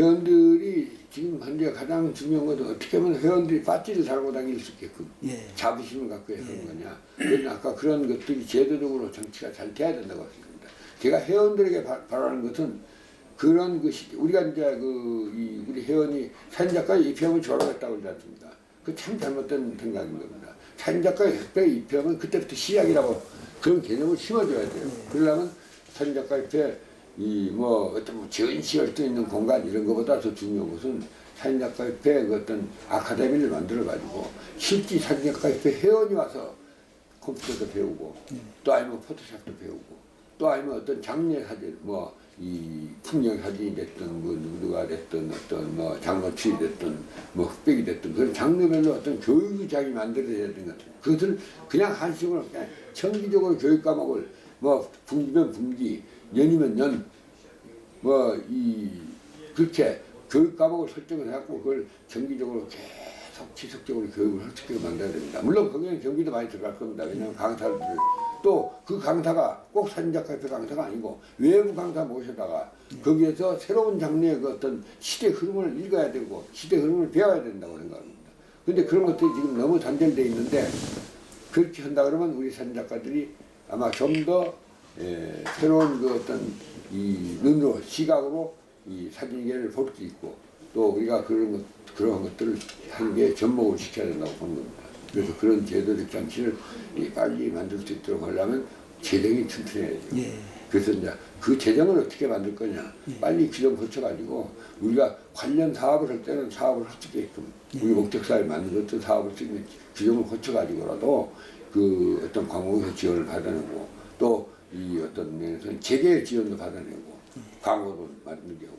회원들이 지금 현재 가장 중요한 것은 어떻게 하면 회원들이 배지를 달고 다닐 수 있게끔 예. 자부심을 갖고 해야 하는 거냐. 그래서 아까 그런 것들이 제도적으로 정치가 잘 돼야 된다고 생각합니다. 제가 회원들에게 바, 바라는 것은 그런 것이 우리가 이제 그 이, 우리 회원이 사진작가 입회하면 졸업했다고 그러지 않습니까? 그 참 잘못된 생각인 겁니다. 사진작가 협회 입회하면 그때부터 시작이라고 그런 개념을 심어줘야 돼요. 그러려면 사진작가 협회 이 뭐 어떤 뭐 전시할 수 있는 공간 이런 것보다 더 중요한 것은 사진작가 협회 그 어떤 아카데미를 만들어 가지고 실제 사진작가 협회 회원이 와서 컴퓨터도 배우고 또 아니면 포토샵도 배우고 또 아니면 어떤 장례 사진 뭐 이 풍경 사진이 됐든 뭐 누구가 됐든 어떤 뭐 장로출이 됐든 뭐 흑백이 됐든 그런 장르별로 어떤 교육장이 만들어져야 되는 것 같아요. 그것을 그냥 한식으로 그냥 정기적으로 교육 과목을 뭐 분기면 분기 년이면 년 뭐 이 그렇게 교육 과목을 설정을 해갖고 그걸 정기적으로 계속 지속적으로 교육을 있게 만들어야 됩니다. 물론 거기에는 경비도 많이 들어갈 겁니다. 왜냐하면 강사들 또그 강사가 꼭 사진작가협회 강사가 아니고 외부 강사 모셔다가 거기에서 새로운 장르의 그 어떤 시대 흐름을 읽어야 되고 시대 흐름을 배워야 된다고 생각합니다. 근데 그런 것들이 지금 너무 단절돼 있는데 그렇게 한다 그러면 우리 사진 작가들이 아마 좀더 새로운 그 어떤 이 눈으로 시각으로 이 사진계를 볼 수 있고 또 우리가 그런 것 그러한 것들을 하는 게 접목을 시켜야 된다고 보는 겁니다. 그래서 그런 제도적 장치를 이 빨리 만들 수 있도록 하려면 재정이 튼튼해야죠. 예. 그래서 이제 그 재정을 어떻게 만들 거냐. 빨리 규정 거쳐가지고 우리가 관련 사업을 할 때는 사업을 할 수 있게끔 우리 목적사에 맞는 어떤 사업을 수 있는 규정을 거쳐가지고라도 그 어떤 광고에서 지원을 받아내고 또 이 어떤 면에서 재계 지원도 받아내고 광고도 만들게 하고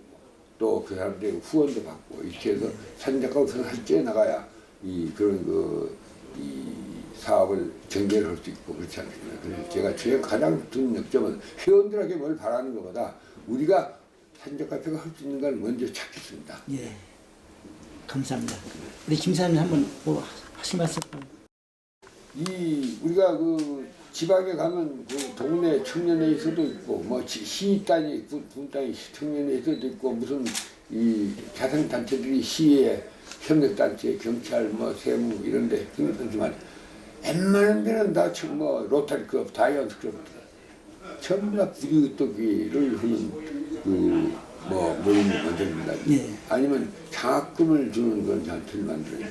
또 그 사람들의 후원도 받고 이렇게 해서 우선 할지에 나가야 이 그런 그 이 사업을 전개를 할 수 있고 그렇지 않습니까? 그래서 제가 제일 가장 큰 역점은 회원들에게 뭘 바라는 것보다 우리가 사진작가협회가 할 수 있는 걸 먼저 찾겠습니다. 예. 감사합니다. 우리 김사님 한번 뭐 하실 말씀? 이 우리가 그 지방에 가면 그 동네 청년회에서도 있고 뭐 시- 시위 단위 군, 군 단위 청년회에서도 있고 무슨 이 자생 단체들이 시위에 협력 단체 경찰 뭐 세무 이런데 협력단체만 웬만한 데는 다뭐 로타리 클럽 다이언트 클럽 전부 다 부리우토기를 하는 그뭐 모임을 만듭니다. 예. 아니면 장학금을 주는 그런 단체를 만들어요.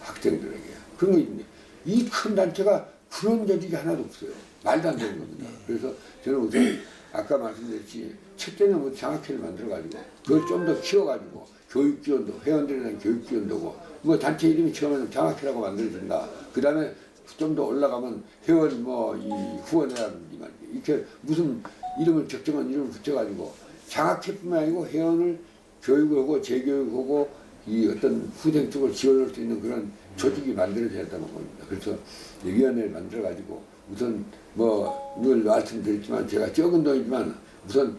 학생들에게. 그런 거 있는데 이큰 단체가 그런 조직이 하나도 없어요. 말도 안 되는 겁니다. 그래서 저는 우선 아까 말씀드렸지 첫째는 뭐 장학회를 만들어가지고 그걸 좀 더 키워가지고 교육 지원도 회원들에 대한 교육 지원도고 뭐 단체 이름이 처음에는 장학회라고 만들어진다. 그 다음에 좀 더 올라가면 회원 뭐 이 후원회라든지. 이렇게 무슨 이름을 적정한 이름을 붙여가지고 장학회뿐만 아니고 회원을 교육하고 재교육하고 이 어떤 후생 쪽을 지원할 수 있는 그런 조직이 만들어져야 한다는 겁니다. 그래서 이 위원회를 만들어가지고 우선 뭐 늘 말씀드렸지만 제가 적은 돈이지만 우선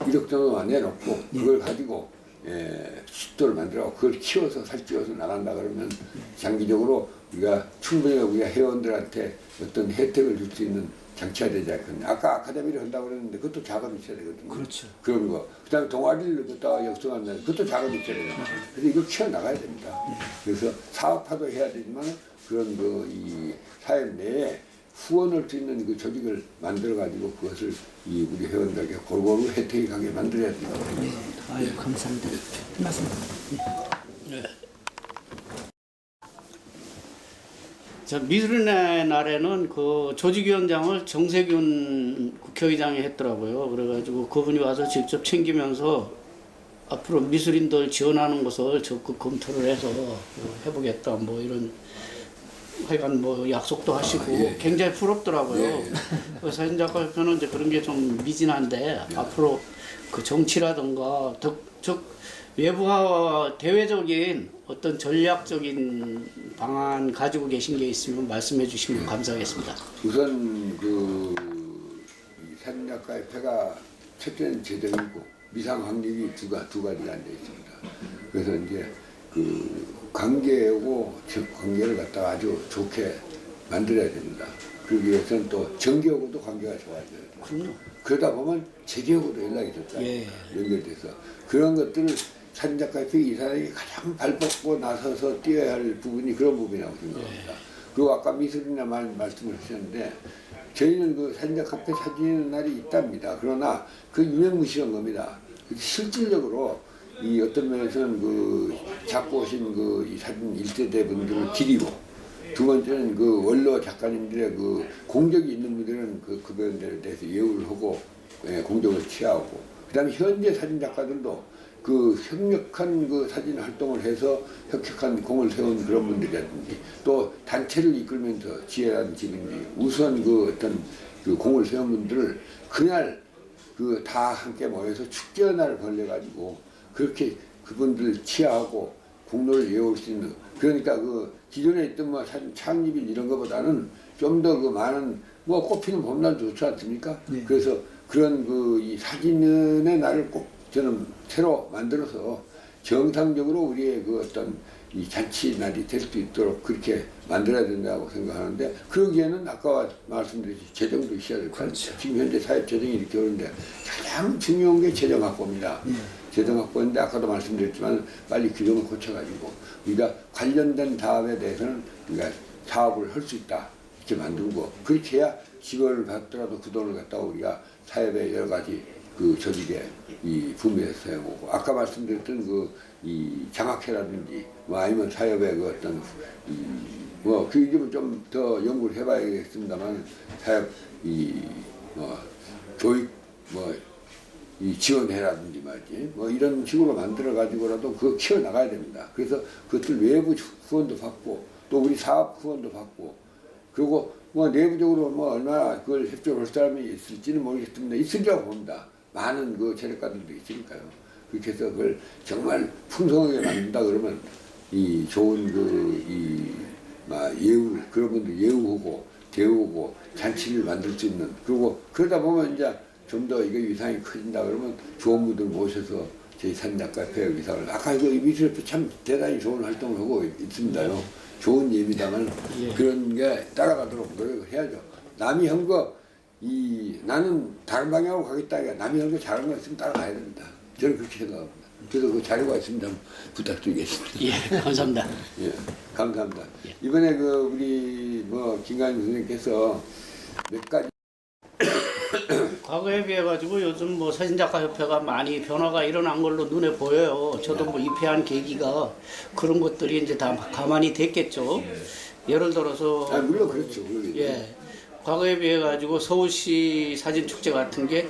1억 정도만 내놓고 그걸 가지고 예, 식도를 만들어 그걸 키워서 살찌워서 나간다 그러면 장기적으로 우리가 충분히 우리가 회원들한테 어떤 혜택을 줄 수 있는 장치가 되지 않겠냐. 아까 아카데미를 한다고 그랬는데 그것도 자금이 있어야 되거든요. 그렇죠. 그런 거. 그 다음에 동아리를 갖다가 역성한다. 그것도 자금이 있어야 되거든요. 그래서 이걸 키워나가야 됩니다. 그래서 사업화도 해야 되지만 그런 그 이 사회 내에 후원할 수 있는 그 조직을 만들어가지고 그것을 이 우리 회원들에게 골고루 혜택이 가게 만들어야 된다고 생각합니다. 예. 아유 감사합니다. 한 말씀. 예. 저 미술의 날에는 그 조직위원장을 정세균 국회의장이 했더라고요. 그래가지고 그분이 와서 직접 챙기면서 앞으로 미술인들 지원하는 것을 적극 검토를 해서 뭐 해보겠다 뭐 이런 하여간 뭐 약속도 하시고 아, 예. 굉장히 부럽더라고요. 예, 예. 그 사진 작가협회는 이제 그런 게 좀 미진한데 앞으로 그 정치라든가 더, 즉 외부와 대외적인 어떤 전략적인 방안 가지고 계신 게 있으면 말씀해 주시면 감사하겠습니다. 우선 그 산작가협회가 첫째는 재정이고 미상 확립이 두가 두 가지가 앉아 있습니다. 그래서 이제 그 관계하고 즉 관계를 갖다가 아주 좋게 만들어야 됩니다. 그러기 위해서는 또 정계하고도 관계가 좋아져야 돼요. 그럼요. 그러다 보면 재계하고도 연락이 좋다 예. 연결돼서 그런 것들을 사진작가협회 이사장이 가장 발벗고 나서서 뛰어야 할 부분이 그런 부분이라고 생각합니다. 그리고 아까 미술이나 말, 말씀을 하셨는데 저희는 그 사진작가협회 사진의 날이 있답니다. 그러나 그 유명무실한 겁니다. 실질적으로 이 어떤 면에서는 그 잡고 오신 그이 사진 1세대 분들을 기리고 두 번째는 그 원로 작가님들의 그 공적이 있는 분들은 그 그분들에 대해서 예우를 하고 예, 공적을 취하고 그 다음에 현재 사진 작가들도 그 협력한 그 사진 활동을 해서 혁혁한 공을 세운 그런 분들이라든지 또 단체를 이끌면서 지혜라든지 우수한 그 어떤 그 공을 세운 분들을 그날 그 다 함께 모여서 축제 날을 벌려가지고 그렇게 그분들 치하하고 공로를 이어올 수 있는 그러니까 그 기존에 있던 뭐 사진 창립일 이런 것보다는 좀 더 그 많은 뭐 꽃피는 봄날 좋지 않습니까? 네. 그래서 그런 그 이 사진의 날을 꼭 저는 새로 만들어서 정상적으로 우리의 그 어떤 이 잔치 날이 될 수 있도록 그렇게 만들어야 된다고 생각하는데 그러기에는 아까 말씀드렸듯이 재정도 있어야 될것 같아요. 지금 현재 사회 재정이 이렇게 오는데 가장 중요한 게 재정 확보입니다. 재정 확보인데 아까도 말씀드렸지만 빨리 규정을 고쳐가지고 우리가 관련된 사업에 대해서는 우리가 사업을 할 수 있다 이렇게 만들고 그렇게 해야 지원을 받더라도 그 돈을 갖다가 우리가 사업에 여러 가지 그 조직에 이 분배해서 사용하고 아까 말씀드렸던 그 이 장학회라든지 뭐 아니면 사업의 그 어떤 이뭐그 이름은 좀 더 연구를 해봐야겠습니다만 사업 이뭐 교육 뭐 이 지원회라든지 말이지 뭐 이런 식으로 만들어 가지고라도 그거 키워 나가야 됩니다. 그래서 그것들 외부 후원도 받고 또 우리 사업 후원도 받고 그리고 뭐 내부적으로 뭐 얼마나 그걸 협조를 할 사람이 있을지는 모르겠습니다. 있으리라고 봅니다. 많은 그 재력가들도 있으니까요. 그렇게 해서 그걸 정말 풍성하게 만든다 그러면 이 좋은 그이 예우 그런 분들 예우하고 대우고 잔치를 만들 수 있는 그리고 그러다 보면 이제 좀 더 이게 위상이 커진다 그러면 좋은 분들 모셔서 저희 산작가협회 위상을 아까 이거 미술협회 참 대단히 좋은 활동을 하고 있습니다요. 좋은 예입니다만 예. 그런 게 따라가도록 노력을 해야죠. 남이 한거 이 나는 다른 방향으로 가겠다. 남이 한거 잘한 거 있으면 따라가야 됩니다. 저는 그렇게 생각합니다. 그래서 그 자료가 있습니다. 부탁드리겠습니다. 예, 감사합니다. 예, 감사합니다. 이번에 그 우리 뭐 김관임 선생님께서 몇 가지 과거에 비해 가지고 요즘 뭐 사진작가 협회가 많이 변화가 일어난 걸로 눈에 보여요. 저도 뭐 입회한 계기가 그런 것들이 이제 다 가만히 됐겠죠. 예를 들어서 아 물론 그렇죠. 물론 예. 과거에 비해 가지고 서울시 사진 축제 같은 게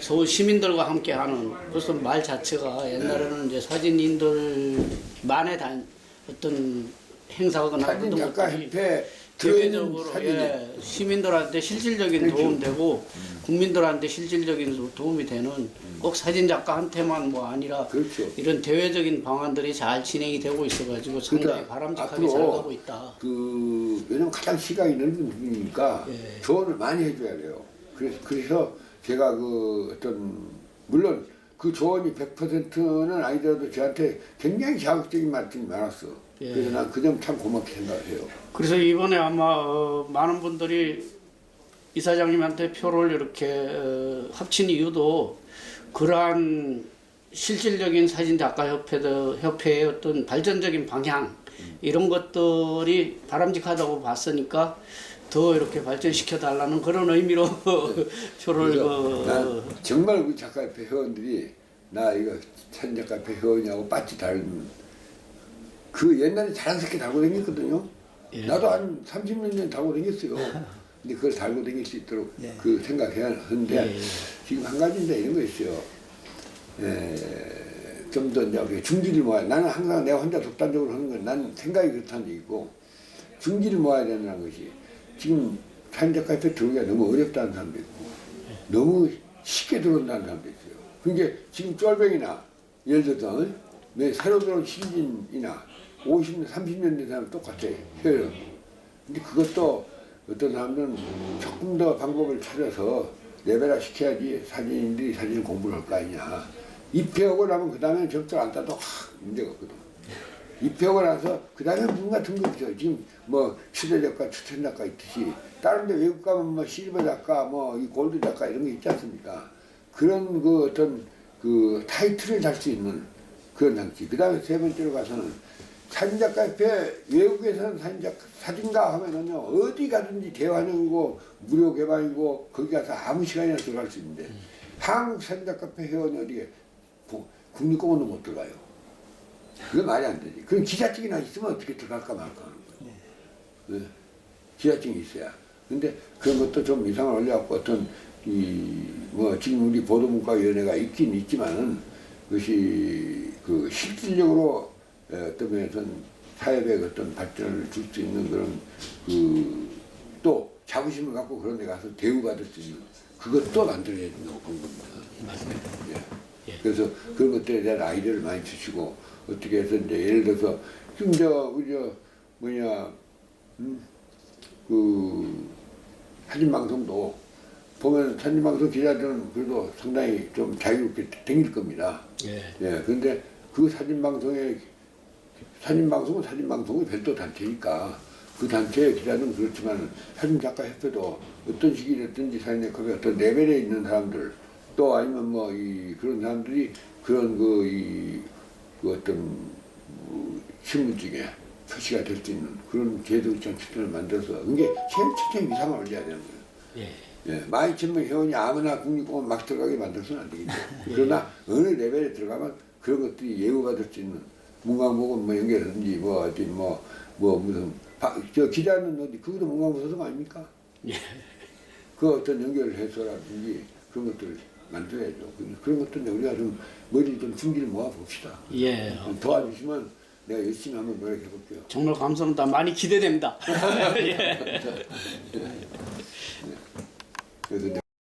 서울 시민들과 함께 하는 벌써 말 자체가 옛날에는 이제 사진인들만의 단 어떤 행사거나 사진 작가 것들이 협회 대외적으로 사진이 예, 시민들한테 실질적인 그렇죠. 도움되고 국민들한테 실질적인 도움이 되는 꼭 사진 작가한테만 뭐 아니라 그렇죠. 이런 대외적인 방안들이 잘 진행이 되고 있어가지고 상당히 그러니까 바람직하게 앞으로 잘 가고 있다. 그 왜냐면 가장 시각이 넓은 분이니까 예. 조언을 많이 해줘야 돼요. 그래서 그래서 제가 그 어떤 물론 그 조언이 100%는 아니더라도 저한테 굉장히 자극적인 말씀이 많았어. 예. 그래서 난 그 점 참 고맙게 생각해요. 그래서 이번에 아마 어, 많은 분들이 이사장님한테 표를 이렇게 어, 합친 이유도 그러한 실질적인 사진 작가 협회도 협회의 어떤 발전적인 방향 이런 것들이 바람직하다고 봤으니까 더 이렇게 발전시켜 달라는 그런 의미로 표를 난 그, 정말 우리 작가협회 회원들이 나 이거 사진 작가협회 회원이하고 빠지 달는 그 옛날에 자랑스럽게 달고 다녔거든요. 예. 나도 한 30년 전에 달고 다녔어요. 근데 그걸 달고 다닐 수 있도록 예. 그 생각해야 하는데 예. 지금 한 가지인데 이런 거 있어요. 좀 더 이제 우리가 중지를 모아야 나는 항상 내가 혼자 독단적으로 하는 건 나는 생각이 그렇다는 얘기고 중지를 모아야 된다는 것이 지금 사진작가협회 들어오기가 너무 어렵다는 사람도 있고 너무 쉽게 들어온다는 사람도 있어요. 그게 지금 쫄병이나 예를 들어서 내 새로 들어온 신진이나 50년, 30년 된 사람 똑같아요. 해요. 근데 그것도 어떤 사람들은 조금 더 방법을 찾아서 레벨화 시켜야지 사진인들이 사진 공부를 할 거 아니냐. 입회하고 나면 그 다음에 접수 안 따도 하, 문제가 없거든. 입회하고 나서 그 다음에 뭔가 등급이죠. 지금 뭐 추대 작가, 추천 작가 있듯이 다른 데 외국 가면 뭐 실버 작가, 뭐 이 골드 작가 이런 게 있지 않습니까? 그런 그 어떤 그 타이틀을 달 수 있는 그런 장치. 그 다음에 세 번째로 가서는 사진작가협회 외국에서는 사진작, 사진가 하면은요 어디 가든지 대환영이고 무료 개방이고 거기 가서 아무 시간이나 들어갈 수 있는데 한국 사진작가협회 회원이 어디에 구- 국립공원도 못 들어가요. 그게 말이 안 되지. 그럼 기자증이나 있으면 어떻게 들어갈까 말까 하는 거예요. 네. 기자증이 있어야. 근데 그런 것도 좀 이상을 올려갖고 어떤 이 뭐 지금 우리 보도문화위원회가 있긴 있지만은 그것이 그 실질적으로 에, 어떤 면에서는 사회의 어떤 발전을 줄 수 있는 그런 그 또 자부심을 갖고 그런 데 가서 대우받을 수 있는 그것도 만들어야 된다고 본 겁니다. 맞습니다. 예. 예. 그래서 그런 것들에 대한 아이디어를 많이 주시고 어떻게 해서 이제 예를 들어서 지금 저 우리 저 뭐냐 음, 그 사진 방송도 보면 사진 방송 기자들은 그래도 상당히 좀 자유롭게 댕길 겁니다. 예. 예. 그런데 그 사진 방송에 사진 방송은 사진 방송의 별도 단체니까 그 단체의 기자는 그렇지만 사진 작가 협회도 어떤 시기든지 사진 작가의 어떤 레벨에 있는 사람들 또 아니면 뭐 이 그런 사람들이 그런 그이 그 어떤 뭐 신문직에 표시가 될 수 있는 그런 제도 정치들을 만들어서 그게 제일 최초의 위상을 올려야 되는 거예요. 예. 예, 많이 천명 회원이 아무나 국립공원 막 들어가게 만들어서는 안 되겠죠. 그러나 어느 레벨에 들어가면 그런 것들이 예우받을 수 있는 문광복은 뭐 연결하든지 뭐 어디 뭐, 뭐 무슨 바, 저 기자는 어디 그것도 문광부 소속 아닙니까? 예. 그 어떤 연결을 해서라든지 그런 것들을 만들어야죠. 그런 것도 우리가 좀 머리를 좀 준비를 모아봅시다. 예. 도와주시면 내가 열심히 한번 노력해볼게요. 정말 감사합니다. 많이 기대됩니다. 예. 네. 그래서